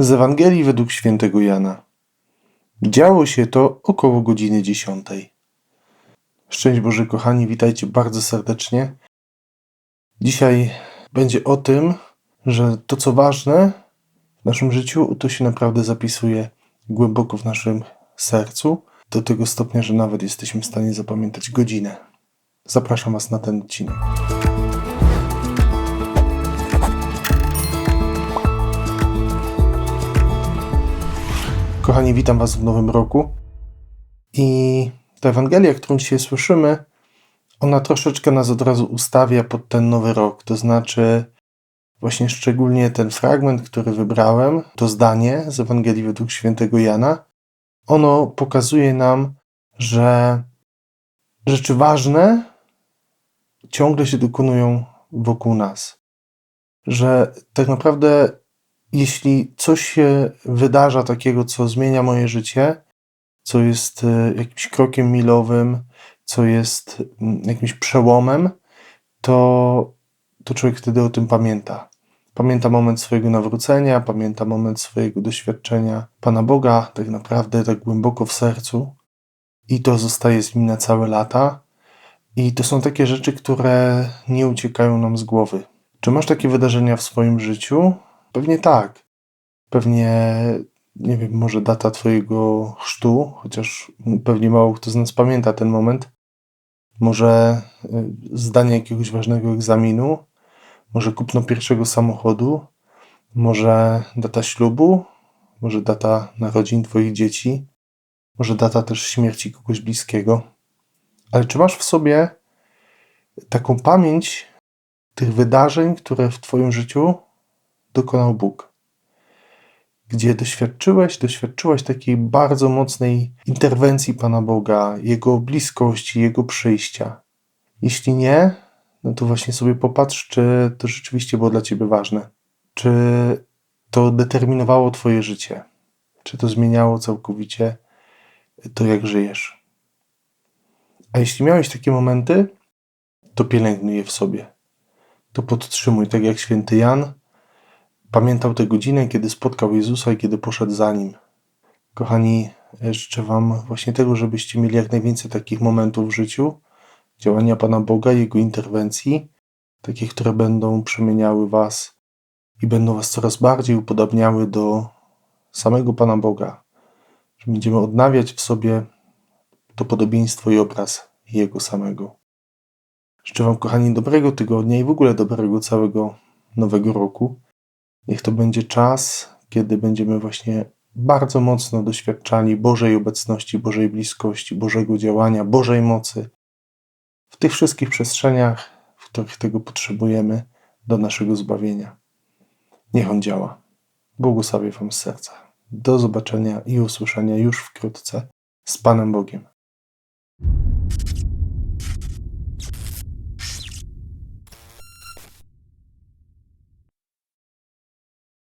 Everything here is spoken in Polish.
Z Ewangelii według świętego Jana. Działo się to około godziny dziesiątej. Szczęść Boże, kochani, witajcie bardzo serdecznie. Dzisiaj będzie o tym, że to, co ważne w naszym życiu, to się naprawdę zapisuje głęboko w naszym sercu, do tego stopnia, że nawet jesteśmy w stanie zapamiętać godzinę. Zapraszam Was na ten odcinek. Kochani, witam Was w nowym roku. I ta Ewangelia, którą dzisiaj słyszymy, ona troszeczkę nas od razu ustawia pod ten nowy rok. To znaczy, właśnie szczególnie ten fragment, który wybrałem, to zdanie z Ewangelii według świętego Jana, ono pokazuje nam, że rzeczy ważne ciągle się dokonują wokół nas. Że tak naprawdę jeśli coś się wydarza takiego, co zmienia moje życie, co jest e, jakimś krokiem milowym, co jest mm, jakimś przełomem, to, to człowiek wtedy o tym pamięta. Pamięta moment swojego nawrócenia, pamięta moment swojego doświadczenia Pana Boga, tak naprawdę tak głęboko w sercu, i to zostaje z nim na całe lata. I to są takie rzeczy, które nie uciekają nam z głowy. Czy masz takie wydarzenia w swoim życiu? Pewnie tak. Pewnie, nie wiem, może data Twojego chrztu, chociaż pewnie mało kto z nas pamięta ten moment. Może y, zdanie jakiegoś ważnego egzaminu, może kupno pierwszego samochodu, może data ślubu, może data narodzin Twoich dzieci, może data też śmierci kogoś bliskiego. Ale czy masz w sobie taką pamięć tych wydarzeń, które w Twoim życiu dokonał Bóg. Gdzie doświadczyłeś, doświadczyłaś takiej bardzo mocnej interwencji Pana Boga, Jego bliskości, Jego przyjścia. Jeśli nie, no to właśnie sobie popatrz, czy to rzeczywiście było dla Ciebie ważne. Czy to determinowało Twoje życie. Czy to zmieniało całkowicie to, jak żyjesz. A jeśli miałeś takie momenty, to pielęgnuj je w sobie. To podtrzymuj, tak jak święty Jan Pamiętał tę godzinę, kiedy spotkał Jezusa i kiedy poszedł za nim. Kochani, życzę Wam właśnie tego, żebyście mieli jak najwięcej takich momentów w życiu, działania Pana Boga, Jego interwencji, takich, które będą przemieniały Was i będą Was coraz bardziej upodabniały do samego Pana Boga, że będziemy odnawiać w sobie to podobieństwo i obraz Jego samego. Życzę Wam, kochani, dobrego tygodnia i w ogóle dobrego całego nowego roku. Niech to będzie czas, kiedy będziemy właśnie bardzo mocno doświadczali Bożej obecności, Bożej bliskości, Bożego działania, Bożej mocy w tych wszystkich przestrzeniach, w których tego potrzebujemy do naszego zbawienia. Niech On działa. Błogosławię Wam z serca. Do zobaczenia i usłyszenia już wkrótce z Panem Bogiem.